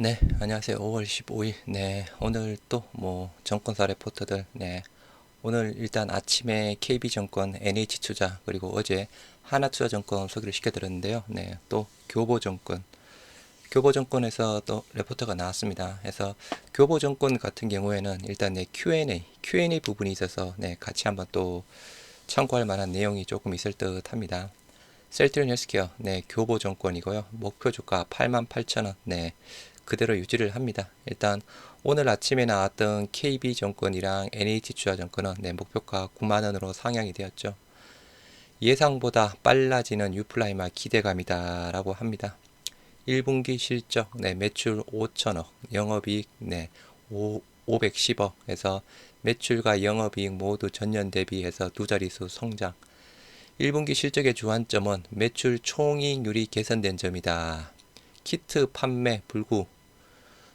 네, 안녕하세요. 5월 15일. 네, 오늘 또 뭐 정권사 레포터들. 네, 오늘 일단 아침에 KB증권, NH투자 그리고 어제 하나투자증권 소개를 시켜드렸는데요. 네, 또 교보증권, 교보증권에서 또 레포터가 나왔습니다. 그래서 교보증권 같은 경우에는 일단 네 Q&A, Q&A 부분이 있어서 네 같이 한번 또 참고할 만한 내용이 조금 있을 듯 합니다. 셀트리온 헬스케어, 네, 교보증권이고요. 목표 주가 88,000원, 네, 그대로 유지를 합니다. 일단 오늘 아침에 나왔던 KB증권이랑 NH투자증권은 네, 목표가 9만 원으로 상향이 되었죠. 예상보다 빨라지는 유플라이마 기대감이다 라고 합니다. 1분기 실적, 네, 매출 5천억, 영업이익, 네, 5, 510억에서 매출과 영업이익 모두 전년 대비해서 두 자릿수 성장. 1분기 실적의 주안점은 매출 총이익률이 개선된 점이다. 키트 판매 불구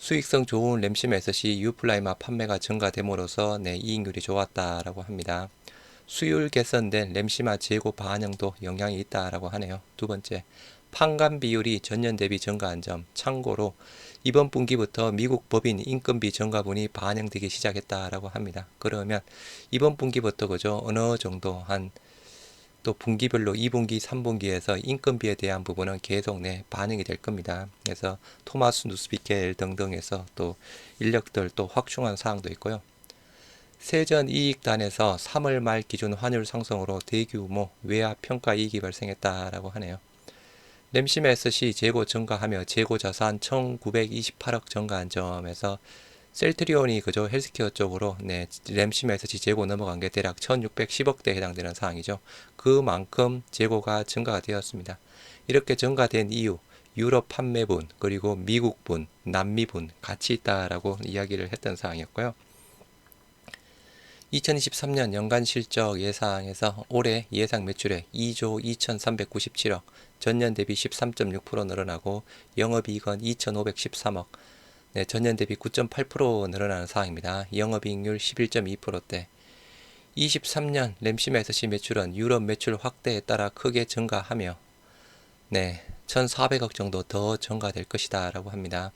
수익성 좋은 램심에서 시 유플라이마 판매가 증가됨으로써 내 이익률이 좋았다라고 합니다. 수율 개선된 램시마 재고 반영도 영향이 있다라고 하네요. 두 번째, 판관 비율이 전년 대비 증가한 점. 참고로 이번 분기부터 미국 법인 인건비 증가분이 반영되기 시작했다라고 합니다. 그러면 이번 분기부터 그죠 어느 정도 한 또 분기별로 2분기, 3분기에서 인건비에 대한 부분은 계속 네, 반영이 될 겁니다. 그래서 토마스 누스비켈 등등에서 또 인력들 또 확충한 사항도 있고요. 세전 이익단에서 3월 말 기준 환율 상승으로 대규모 외화 평가 이익이 발생했다라고 하네요. 램심 SC 재고 증가하며 재고 자산 1928억 증가한 점에서 셀트리온이 그저 헬스케어 쪽으로 네, 램심 SC 재고 넘어간 게 대략 1610억대에 해당되는 사항이죠. 그만큼 재고가 증가가 되었습니다. 이렇게 증가된 이유 유럽 판매분 그리고 미국분 남미분 같이 있다라고 이야기를 했던 사항이었고요. 2023년 연간 실적 예상에서 올해 예상 매출액 2조 2,397억, 전년 대비 13.6% 늘어나고 영업이익은 2,513억, 네, 전년 대비 9.8% 늘어나는 상황입니다. 영업이익률 11.2%대. 23년 램심에서 시 매출은 유럽 매출 확대에 따라 크게 증가하며 네, 1,400억 정도 더 증가될 것이다 라고 합니다.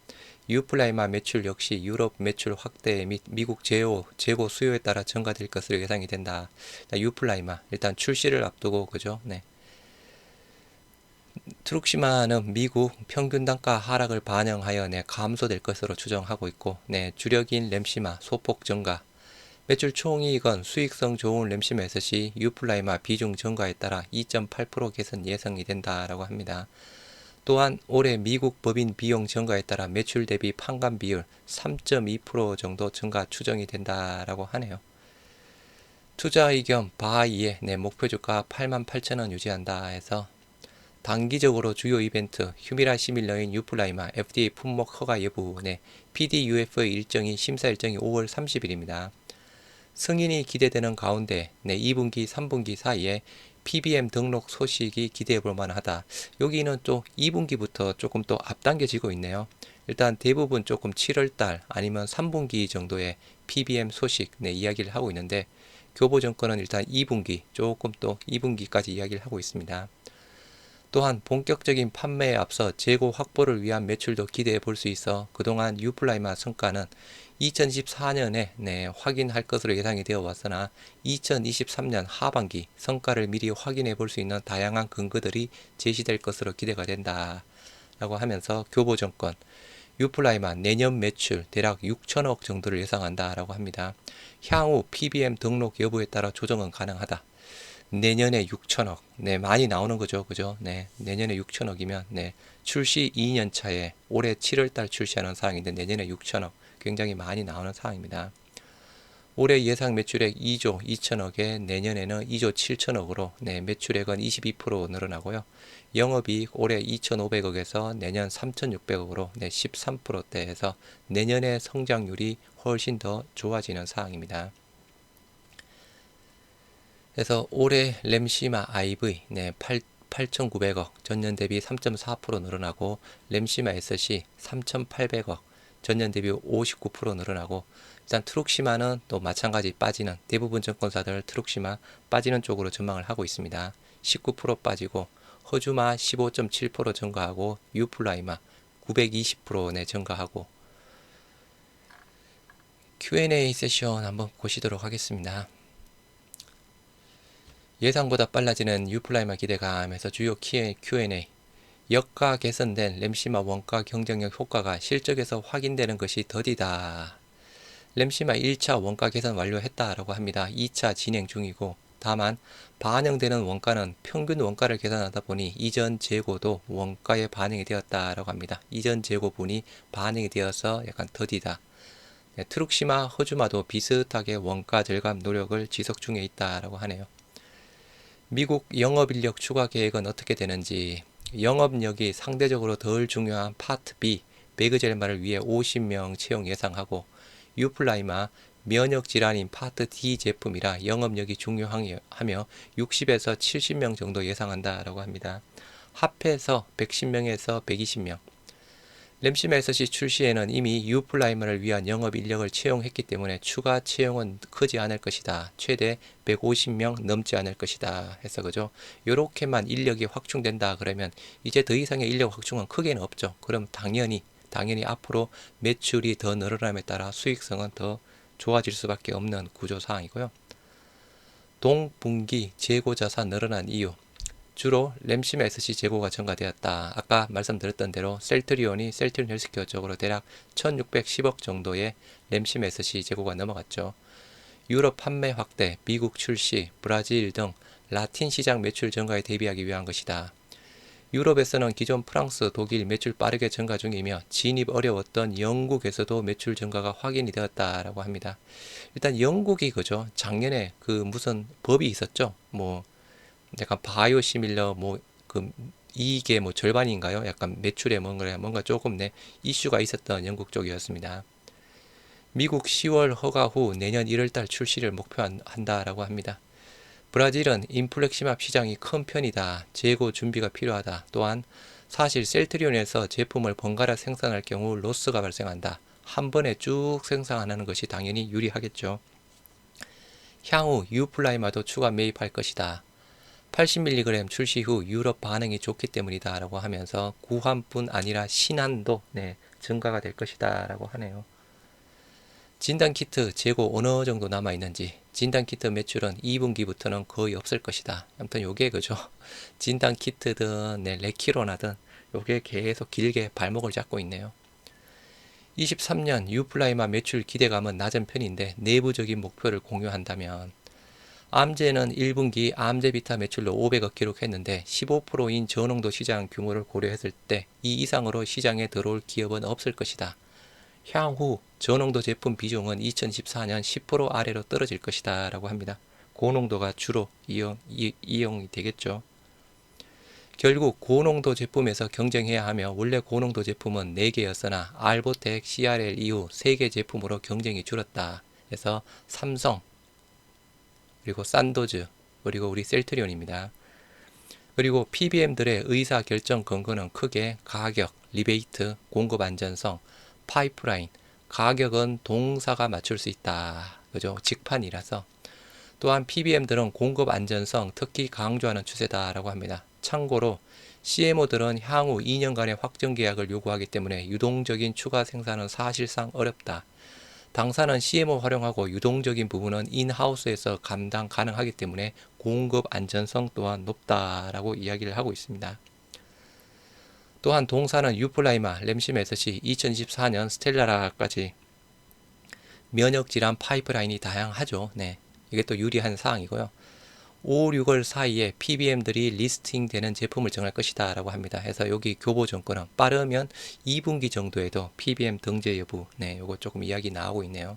유플라이마 매출 역시 유럽 매출 확대 및 미국 재고, 재고 수요에 따라 증가될 것으로 예상이 된다. 유플라이마 일단 출시를 앞두고 그죠? 네. 트룩시마는 미국 평균 단가 하락을 반영하여 네, 감소될 것으로 추정하고 있고 네, 주력인 램시마 소폭 증가 매출 총이익은 수익성 좋은 램시마 SC 유플라이마 비중 증가에 따라 2.8% 개선 예상이 된다라고 합니다. 또한 올해 미국 법인 비용 증가에 따라 매출 대비 판관 비율 3.2% 정도 증가 추정이 된다라고 하네요. 투자 의견 바이의 내 목표 주가 88,000원 유지한다 해서 단기적으로 주요 이벤트 휴미라 시밀러인 유플라이마 FDA 품목 허가 여부 내 PDUF의 일정이 심사 일정이 5월 30일입니다. 승인이 기대되는 가운데 내 2분기 3분기 사이에 PBM 등록 소식이 기대해 볼 만하다. 여기는 또 2분기부터 조금 또 앞당겨지고 있네요. 일단 대부분 조금 7월달 아니면 3분기 정도의 PBM 소식 네, 이야기를 하고 있는데 교보증권은 일단 2분기 조금 또 2분기까지 이야기를 하고 있습니다. 또한 본격적인 판매에 앞서 재고 확보를 위한 매출도 기대해 볼 수 있어 그동안 유플라이마 성과는 2024년에 네, 확인할 것으로 예상이 되어 왔으나 2023년 하반기 성과를 미리 확인해 볼 수 있는 다양한 근거들이 제시될 것으로 기대가 된다. 라고 하면서 교보정권 유플라이마 내년 매출 대략 6천억 정도를 예상한다. 라고 합니다. 향후 PBM 등록 여부에 따라 조정은 가능하다. 내년에 6천억. 네, 많이 나오는 거죠. 그죠? 네, 내년에 6천억이면, 네, 출시 2년 차에 올해 7월 달 출시하는 사항인데 내년에 6천억. 굉장히 많이 나오는 사항입니다. 올해 예상 매출액 2조 2천억에 내년에는 2조 7천억으로 네, 매출액은 22% 늘어나고요. 영업이익 올해 2,500억에서 내년 3,600억으로 네, 13%대에서 내년의 성장률이 훨씬 더 좋아지는 사항입니다. 그래서 올해 램시마 IV 네, 8 8,900억 전년 대비 3.4% 늘어나고 램시마 SC 3,800억 전년 대비 59% 늘어나고 일단 트룩시마는 또 마찬가지 빠지는 대부분 증권사들 트룩시마 빠지는 쪽으로 전망을 하고 있습니다. 19% 빠지고 허주마 15.7% 증가하고 유플라이마 920% 네, 증가하고 Q&A 세션 한번 보시도록 하겠습니다. 예상보다 빨라지는 유플라이마 기대감에서 주요 Q&A 역가 개선된 램시마 원가 경쟁력 효과가 실적에서 확인되는 것이 더디다. 램시마 1차 원가 개선 완료했다라고 합니다. 2차 진행 중이고 다만 반영되는 원가는 평균 원가를 계산하다 보니 이전 재고도 원가에 반영이 되었다라고 합니다. 이전 재고분이 반영이 되어서 약간 더디다. 네, 트룩시마, 허주마도 비슷하게 원가 절감 노력을 지속 중에 있다라고 하네요. 미국 영업인력 추가 계획은 어떻게 되는지 영업력이 상대적으로 덜 중요한 파트 B 베그젤마를 위해 50명 채용 예상하고 유플라이마 면역 질환인 파트 D 제품이라 영업력이 중요하며 60에서 70명 정도 예상한다라고 합니다. 합해서 110명에서 120명. 램시마 SC 출시에는 이미 유플라이머를 위한 영업 인력을 채용했기 때문에 추가 채용은 크지 않을 것이다. 최대 150명 넘지 않을 것이다. 해서 그죠? 요렇게만 인력이 확충된다 그러면 이제 더 이상의 인력 확충은 크게는 없죠. 그럼 당연히 당연히 앞으로 매출이 더 늘어남에 따라 수익성은 더 좋아질 수밖에 없는 구조 사항이고요. 동분기 재고 자산 늘어난 이유 주로 램시마 SC 재고가 증가되었다. 아까 말씀드렸던 대로 셀트리온이 셀트리온 헬스케어 쪽으로 대략 1610억 정도의 램시마 SC 재고가 넘어갔죠. 유럽 판매 확대, 미국 출시, 브라질 등 라틴 시장 매출 증가에 대비하기 위한 것이다. 유럽에서는 기존 프랑스, 독일 매출 빠르게 증가 중이며 진입 어려웠던 영국에서도 매출 증가가 확인이 되었다라고 합니다. 일단 영국이 그죠? 작년에 그 무슨 법이 있었죠? 뭐 약간 바이오 시밀러 뭐그 이게 뭐 절반인가요? 약간 매출에 뭔가 뭔가 조금 내 이슈가 있었던 영국 쪽이었습니다. 미국 10월 허가 후 내년 1월달 출시를 목표한다라고 합니다. 브라질은 인플렉시맙 시장이 큰 편이다. 재고 준비가 필요하다. 또한 사실 셀트리온에서 제품을 번갈아 생산할 경우 로스가 발생한다. 한 번에 쭉 생산하는 것이 당연히 유리하겠죠. 향후 유플라이마도 추가 매입할 것이다. 80mg 출시 후 유럽 반응이 좋기 때문이다 라고 하면서 구한뿐 아니라 신한도 네, 증가가 될 것이다 라고 하네요. 진단 키트 재고 어느 정도 남아 있는지 진단 키트 매출은 2분기부터는 거의 없을 것이다. 아무튼 요게 그죠. 진단 키트든 네, 레키로나든 요게 계속 길게 발목을 잡고 있네요. 23년 유플라이마 매출 기대감은 낮은 편인데 내부적인 목표를 공유한다면 암제는 1분기 암제비타 매출로 500억 기록했는데 15%인 저농도 시장 규모를 고려했을 때 이 이상으로 시장에 들어올 기업은 없을 것이다. 향후 저농도 제품 비중은 2014년 10% 아래로 떨어질 것이다 라고 합니다. 고농도가 주로 이용, 이, 이용이 되겠죠. 결국 고농도 제품에서 경쟁해야 하며 원래 고농도 제품은 4개였으나 알보텍, CRL 이후 3개 제품으로 경쟁이 줄었다. 그래서 삼성, 그리고 산도즈, 그리고 우리 셀트리온입니다. 그리고 PBM들의 의사 결정 근거는 크게 가격, 리베이트, 공급 안전성, 파이프라인, 가격은 동사가 맞출 수 있다. 그죠? 직판이라서. 또한 PBM들은 공급 안전성 특히 강조하는 추세다라고 합니다. 참고로 CMO들은 향후 2년간의 확정 계약을 요구하기 때문에 유동적인 추가 생산은 사실상 어렵다. 당사는 CMO 활용하고 유동적인 부분은 인하우스에서 감당 가능하기 때문에 공급 안전성 또한 높다라고 이야기를 하고 있습니다. 또한 동사는 유플라이마, 램시메스시 2024년 스텔라라까지 면역 질환 파이프라인이 다양하죠. 네. 이게 또 유리한 사항이고요. 5, 6월 사이에 PBM들이 리스팅 되는 제품을 정할 것이다 라고 합니다. 해서 여기 교보 정권은 빠르면 2분기 정도에도 PBM 등재 여부, 네, 요거 조금 이야기 나오고 있네요.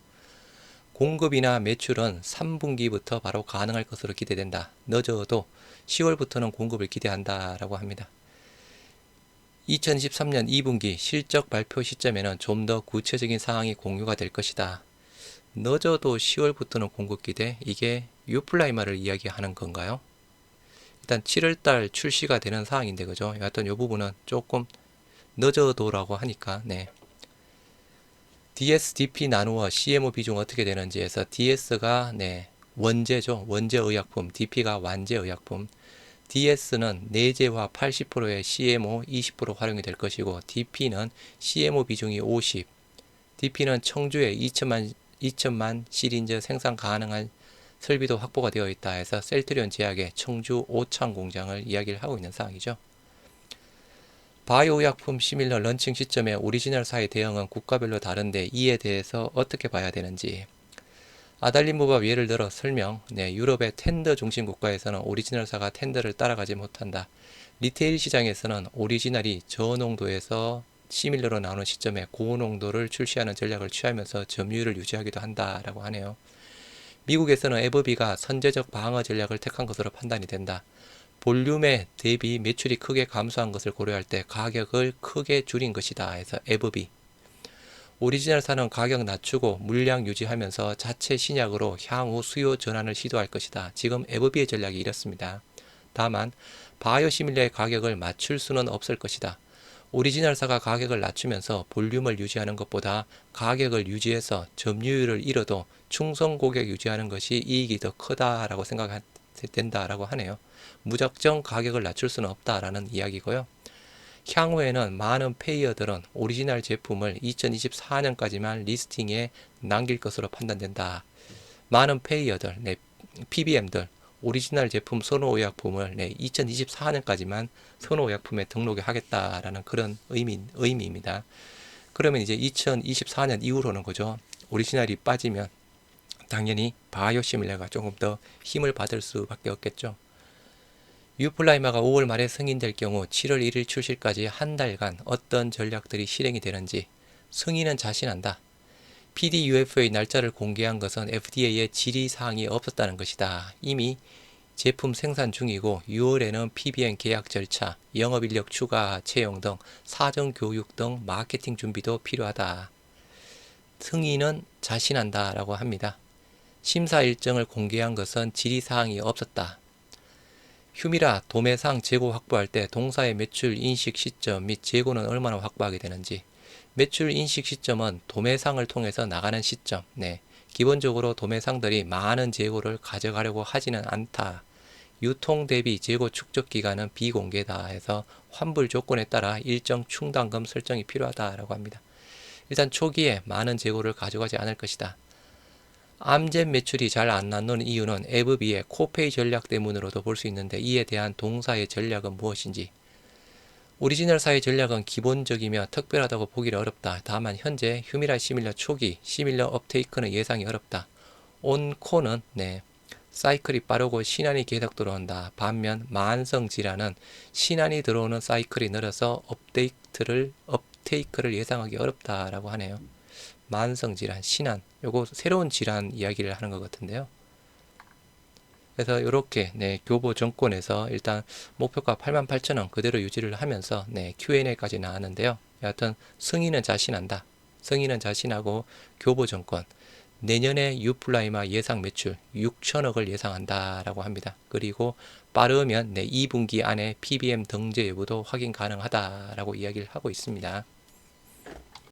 공급이나 매출은 3분기부터 바로 가능할 것으로 기대된다. 늦어도 10월부터는 공급을 기대한다 라고 합니다. 2013년 2분기 실적 발표 시점에는 좀 더 구체적인 상황이 공유가 될 것이다. 늦어도 10월부터는 공급 기대, 이게 유플라이마를 이야기하는 건가요? 일단 7월달 출시가 되는 사항인데 그죠? 여하튼 이 부분은 조금 늦어도라고 하니까 네. DSDP 나누어 CMO 비중 어떻게 되는지 해서 DS가 네 원제죠 원제 의약품, DP가 완제 의약품, DS는 내재화 80%의 CMO 20% 활용이 될 것이고 DP는 CMO 비중이 50, DP는 청주에 2천만 2천만 시린즈 생산 가능한 설비도 확보가 되어 있다 해서 셀트리온 제약의 청주 오창 공장을 이야기를 하고 있는 상황이죠. 바이오 의약품 시밀러 런칭 시점에 오리지널 사의 대응은 국가별로 다른데 이에 대해서 어떻게 봐야 되는지 아달린무밥 예를 들어 설명 네, 유럽의 텐더 중심 국가에서는 오리지널사가 텐더를 따라가지 못한다. 리테일 시장에서는 오리지널이 저농도에서 시밀러로 나오는 시점에 고농도를 출시하는 전략을 취하면서 점유율을 유지하기도 한다라고 하네요. 미국에서는 에버비가 선제적 방어 전략을 택한 것으로 판단이 된다. 볼륨에 대비 매출이 크게 감소한 것을 고려할 때 가격을 크게 줄인 것이다. 해서 에버비. 오리지널사는 가격 낮추고 물량 유지하면서 자체 신약으로 향후 수요 전환을 시도할 것이다. 지금 에버비의 전략이 이렇습니다. 다만 바이오 시밀러의 가격을 맞출 수는 없을 것이다. 오리지널사가 가격을 낮추면서 볼륨을 유지하는 것보다 가격을 유지해서 점유율을 잃어도 충성 고객 유지하는 것이 이익이 더 크다라고 생각된다라고 하네요. 무작정 가격을 낮출 수는 없다라는 이야기고요. 향후에는 많은 페이어들은 오리지널 제품을 2024년까지만 리스팅에 남길 것으로 판단된다. 많은 페이어들, 네, PBM들, 오리지널 제품 선호의약품을 네, 2024년까지만 선호의약품에 등록을 하겠다라는 그런 의미, 의미입니다. 그러면 이제 2024년 이후로는 거죠. 오리지널이 빠지면 당연히 바이오 시밀러가 조금 더 힘을 받을 수밖에 없겠죠. 유플라이마가 5월 말에 승인될 경우 7월 1일 출시까지 한 달간 어떤 전략들이 실행이 되는지 승인은 자신한다. PDUF의 날짜를 공개한 것은 FDA의 질의사항이 없었다는 것이다. 이미 제품 생산 중이고 6월에는 PBM 계약 절차, 영업인력 추가 채용 등 사전 교육 등 마케팅 준비도 필요하다. 승인은 자신한다 라고 합니다. 심사 일정을 공개한 것은 질의사항이 없었다. 휴미라 도매상 재고 확보할 때 동사의 매출 인식 시점 및 재고는 얼마나 확보하게 되는지 매출 인식 시점은 도매상을 통해서 나가는 시점 네. 기본적으로 도매상들이 많은 재고를 가져가려고 하지는 않다. 유통 대비 재고 축적 기간은 비공개다 해서 환불 조건에 따라 일정 충당금 설정이 필요하다라고 합니다. 일단 초기에 많은 재고를 가져가지 않을 것이다. 암젠 매출이 잘 안 나는 이유는 에브비의 코페이 전략 때문으로도 볼 수 있는데 이에 대한 동사의 전략은 무엇인지 오리지널 사의 전략은 기본적이며 특별하다고 보기를 어렵다. 다만 현재 휴미라 시밀러 초기 시밀러 업테이크는 예상이 어렵다. 온코는 네, 사이클이 빠르고 신안이 계속 들어온다. 반면 만성 질환은 신안이 들어오는 사이클이 느려서 업데이트를 업테이크를 예상하기 어렵다라고 하네요. 만성 질환, 신안, 요거 새로운 질환 이야기를 하는 것 같은데요. 그래서 이렇게 네, 교보 정권에서 일단 목표가 88,000원 그대로 유지를 하면서 네, Q&A까지 나왔는데요. 여하튼 승인은 자신한다. 승인은 자신하고 교보 정권 내년에 유플라이마 예상 매출 6천억을 예상한다라고 합니다. 그리고 빠르면 네, 2분기 안에 PBM 등재 여부도 확인 가능하다라고 이야기를 하고 있습니다.